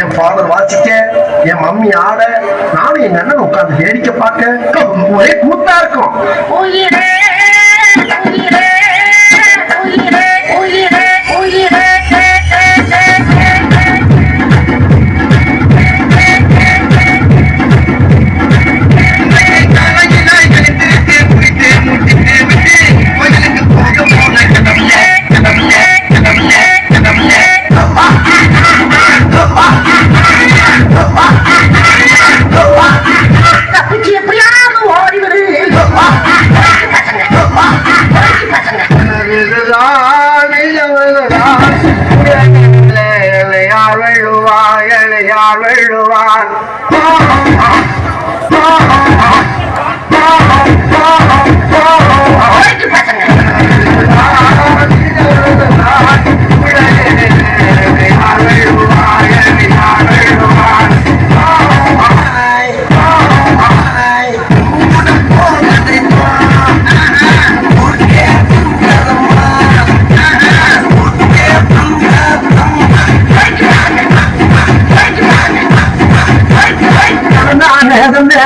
என் father வாசிக்க என் mummy ஆட நானும் எங்க அண்ணன் உட்கார்ந்து வேடிக்கை பார்க்க ஒரே கூத்தா இருக்கும்.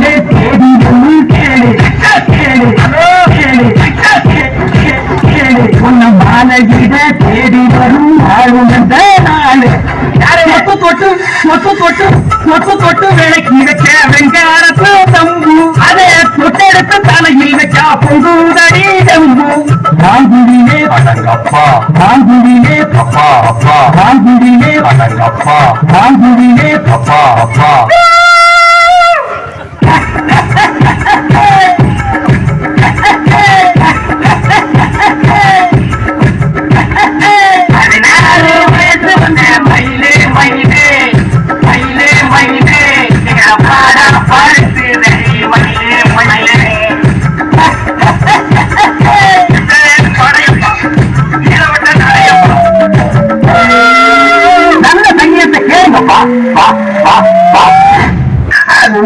மெட்டு தேடி ஒன்று கேளு கேளு ஹலோ கேளு தொட்டு தொட்டு தொட்டு விளக்கி வெங்காரத்து தம்பு அதை தொட்டெடுத்து தலையில் வச்சா பொங்குதடி தம்பு ராகுடி அடங்கப்பா மாங்குடியிலே அப்பா அப்பா மாங்குடியிலே அடங்கப்பா மாங்குடியிலே அப்பா அப்பா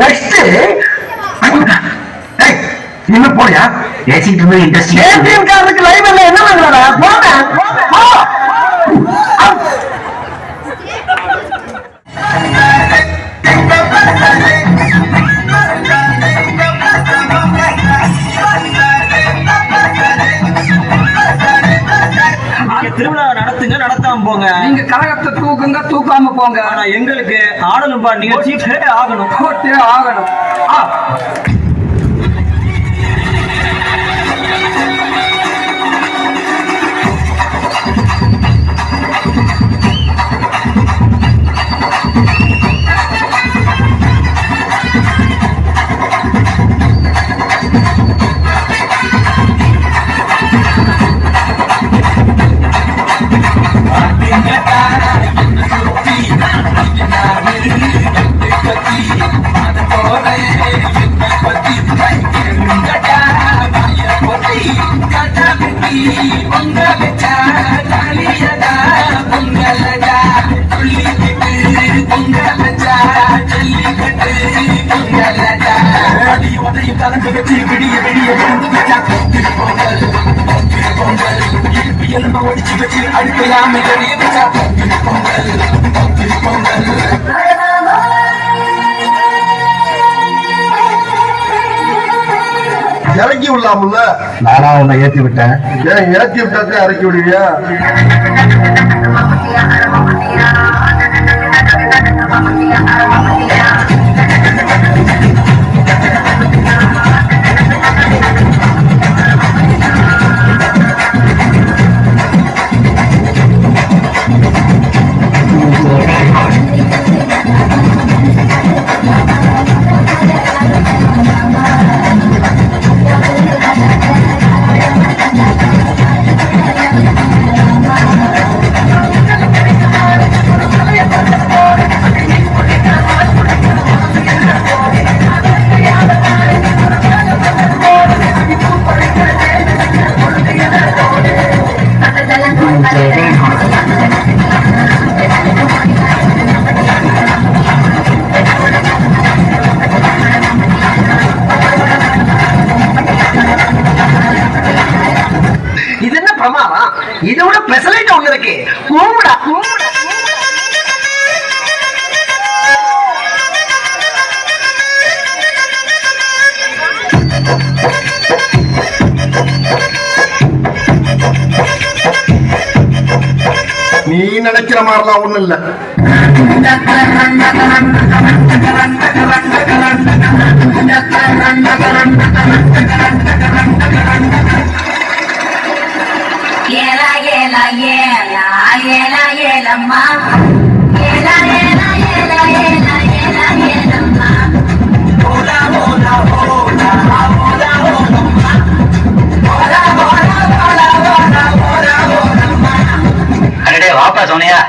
நெக்ஸ்ட் என்ன போறியா? பேசிட்டு இருந்தது இண்டஸ்ட்ரி ஏடிஎம் கார்டுக்கு லைவ் இல்ல என்ன பண்ணுறா போங்க போ. நீங்க திருவிழா நடத்துங்க நடத்தாம போங்க. நீங்க கரகத்தை தூக்குங்க தூக்காம போங்க. ஆனா எங்களுக்கு ஆடலும் பாட நிகழ்ச்சி ஆகணும். ஆகணும். பொங்கல் பொங்கல் இறக்கி விடலாம்ல நானா உன்னை ஏத்தி விட்டேன். ஏன் ஏத்தி விட்டாக்க இறக்கி விடுவியா? இதோட பெசலைட் ஒண்ணு இருக்கு. கூமுடா கூமுடா நீ நினைக்கிற மாதிரிலாம் ஒண்ணு இல்ல. ஏலா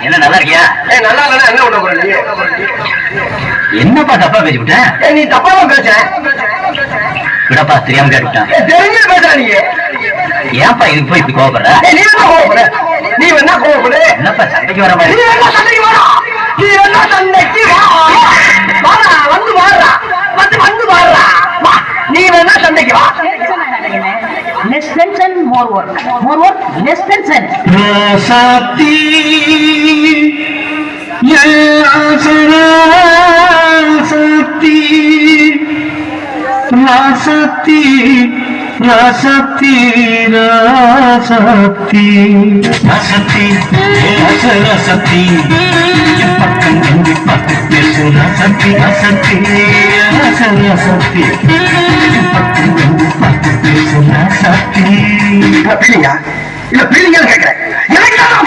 என்ன நல்லா இருக்கியா? ஏய் நல்லா இல்லைன்னா என்ன பண்ண போற என்னப்பா தப்பா பேசி விட்டேன் நீ தப்பா தான் பேசுற. விடப்பா தெரியாம கேட்டுவிட்டேன். ஏய், தெரிஞ்சு பேசுற நீ. ஏன்ப்பா இதுக்கு போய் இப்படி கோவப்படுற? ஏய், நீ என்ன கோவப்படு நீ என்ன கோவப்படு என்னப்பா சண்டைக்கு வர நீ மாதிரி என்ன சண்டைக்கு வாடா நீ என்ன சண்டைக்கு வா வாடா வந்து வாடுறா. வந்து வந்து வாடுறா. வா நீ வேணா சண்டைக்கு வா. Less tension more work. More work less tension ராசாத்தி ராசாத்தி ராசாத்தி ராசாத்தி ராசாத்தி ராசாத்தி என் பக்கம் எங்கி பார்த்து பேசு. ராசாத்தி ராசாத்தி ராசாத்தி என் பக்கம் எங்கி பார்த்து பேசு. ராசாத்தி. பீலிங்கா இல்ல பீலிங்கா கேக்குறேன். எனக்கு தான்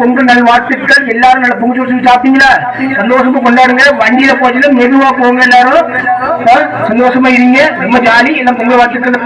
பொங்கல் நல் வாழ்த்துக்கள். எல்லாரும் நல்ல பொங்கல் வச்சு சாப்பிட்டீங்களா? சந்தோஷமா கொண்டாடுங்க. வண்டியில போச்சுல மெதுவா போங்க எல்லாரும். சந்தோஷமா இருங்க. ரொம்ப ஜாலி. எல்லாம் பொங்கல் வாழ்த்துக்கள்.